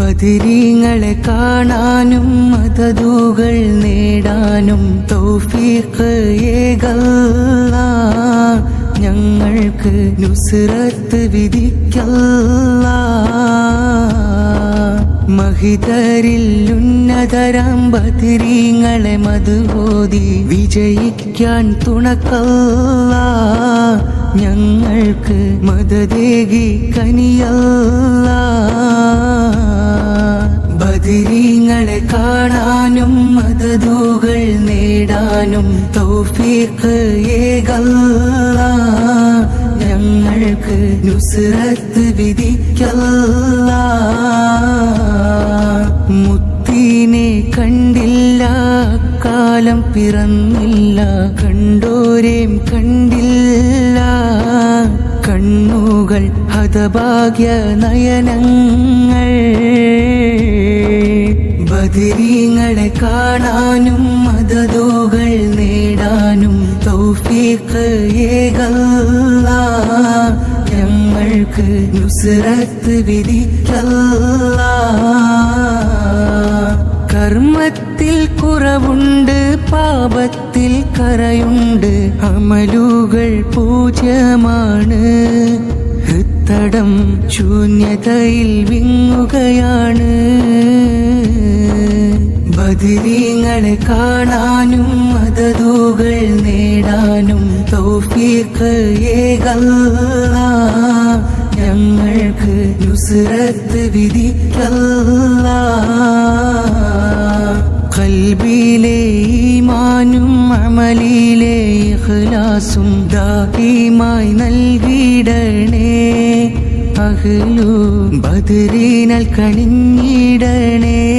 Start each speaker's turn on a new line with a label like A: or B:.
A: ബദിരീങ്ങളെ കാണാനും മതതുകൾ നേടാനും തൗഫീഖ് ഏകല്ല. ഞങ്ങൾക്ക് നുസ്രത്ത് വിധിക്കല്ല. മഹിതരിൽ ഉന്നതരം ബദിരീങ്ങളെ മധുബോധി വിജയിക്കാൻ തുണക്കല്ല. ഞങ്ങൾക്ക് മതദേകി കനിയല്ല. ബദിരീങ്ങളെ കാണാനും മതതുകൾ നേടാനും തൗഫീഖ് ഏകല്ല. ഞങ്ങൾക്ക് നുസ്രത്ത് വിധിക്കല്ല. മുത്തീനെ കണ്ടില്ല കാലം പിറന്നില്ല കണ്ടോരേം കണ്ടില്ല. കണ്ണുകൾ ഹതഭാഗ്യ നയനങ്ങൾ ബദിരീങ്ങളെ കാണാനും മതതുകൾ നേടാനും തൗഫീഖ് ഏകല്ല. ഞങ്ങൾക്ക് നുസ്രത്ത് വിധിക്കല്ല. കർമ്മത്തിൽ കുറവുണ്ട് പാപത്തിൽ കറയുണ്ട് അമലുകൾ പൂജ്യമാണ്. ഹൃത്തടം ശൂന്യതയിൽ വിങ്ങുകയാണ്. ബദിരീങ്ങളെ കാണാനും മതതുകൾ നേടാനും തൗഫീഖ് ഏകല്ല. ഞങ്ങൾക്ക് നുസ്രത്ത് വിധിക്കല്ല. കൽബിലെ ഈമാനും അമലിലെ ഇഖ്ലാസും ദാഹിമായി നൽകിയിടണേ. അഹ്ലു ബദരീനൽ കണിഞ്ഞിടണേ.